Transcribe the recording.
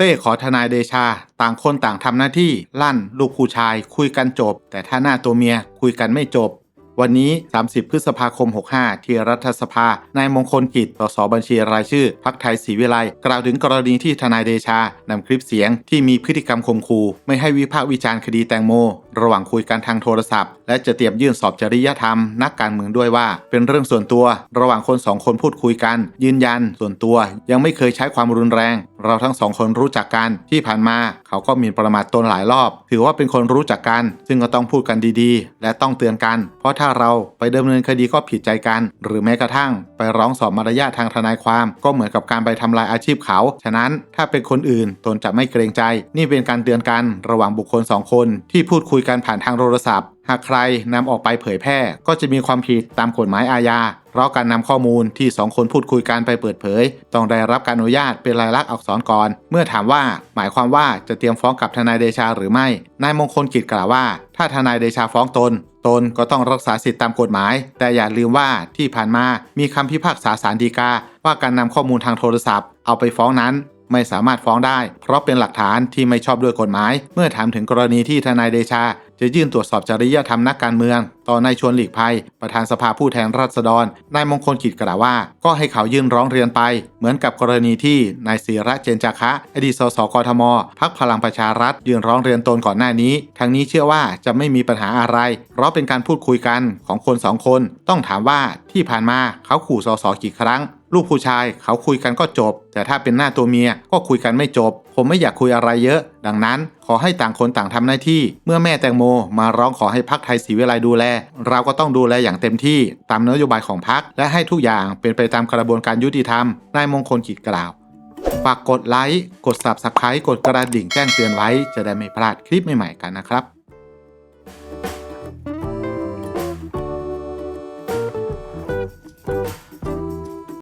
เต้ขอทนายเดชา ต่างคนต่างทำหน้าที่ ลั่น ลูกผู้ชาย คุยกันจบ แต่ถ้าหน้าตัวเมียคุยกันไม่จบ วันนี้ 30 พฤษภาคม 65 ที่รัฐสภานายมงคลกิจสสบัญชีรายชื่อพักไทยศรีวิไลกล่าวถึงกรณีที่ทนายเดชานำคลิปเสียงที่มีพฤติกรรมข่มขู่ไม่ให้วิพากษ์วิจารณ์คดีแตงโม ระหว่างคุยกันทางโทรศัพท์ และจะเตรียมยื่นสอบจริยธรรม นักการเมืองด้วยว่า เป็นเรื่องส่วนตัว ระหว่างคนสองคนพูดคุยกัน ยืนยัน ส่วนตัว ยังไม่เคยใช้ความรุนแรง เราทั้งสองคนรู้จักกันที่ผ่านมา เขาก็มีประมาทตนหลายรอบ ถือว่าเป็นคนรู้จักกัน ซึ่งก็ต้องพูดกันดีๆ และต้องเตือนกัน เพราะถ้าเราไปดำเนินคดีก็ผิดใจกัน หรือแม้กระทั่ง ไปร้องสอบมารยาททางทนายความ ก็เหมือนกับการไปทำลายอาชีพเขา ฉะนั้นถ้าเป็นคนอื่นตนจะไม่เกรงใจ นี่เป็นการเตือนกัน ระหว่างบุคคลสองคนที่พูดคุยกันผ่านทางโทรศัพท์ หากใครนำออกไปเผยแพร่ ก็จะมีความผิดตามกฎหมายอาญาเพราะการนำข้อมูลที่สองคนพูดคุยกันไปเปิดเผย ต้องได้รับการอนุญาตเป็นลายลักษณ์อักษรก่อน เมื่อถามว่าหมายความว่าจะเตรียมฟ้องกับทนายเดชาหรือไม่ นายมงคลกิจกล่าวว่า ถ้าทนายเดชาฟ้องตน ตนก็ต้องรักษาสิทธิตามกฎหมาย แต่อย่าลืมว่าที่ผ่านมามีคำพิพากษาศาลฎีกา ว่าการนำข้อมูลทางโทรศัพท์ เอาไปฟ้องนั้นไม่สามารถฟ้องได้ เพราะเป็นหลักฐานที่ไม่ชอบด้วยกฎหมาย เมื่อถามถึงกรณีที่ทนายเดชา จะยื่นตรวจสอบจริยธรรมนักการเมือง ต่อนายชวนหลีกภัย ประธานสภาผู้แทนราษฎร นายมงคลกิจกล่าวว่า ก็ให้เขายื่นร้องเรียนไป เหมือนกับกรณีที่นายศิระเจนจาคะ อดีตสสกทมพักพลังประชารัฐ ยื่นร้องเรียนตนก่อนหน้านี้ทางนี้เชื่อว่าจะไม่มีปัญหาอะไร เพราะเป็นการพูดคุยกันของคนสองคน ต้องถามว่าที่ผ่านมาเขาขู่สสกี่ครั้ง ลูกผู้ชายเขาคุยกันก็จบ แต่ถ้าเป็นหน้าตัวเมียก็คุยกันไม่จบ ผมไม่อยากคุยอะไรเยอะ ดังนั้นขอให้ต่างคนต่างทำหน้าที่ เมื่อแม่แตงโมมาร้องขอให้พักไทยศรีวิไลดูแล เราก็ต้องดูแลอย่างเต็มที่ตามนโยบายของพักและให้ทุกอย่างเป็นไปตามกระบวนการยุติธรรมนายมงคลกิจกล่าวฝากกดไลค์กด Subscribe กดกระดิ่งแจ้งเตือนไว้จะได้ไม่พลาดคลิปใหม่ๆกันนะครับ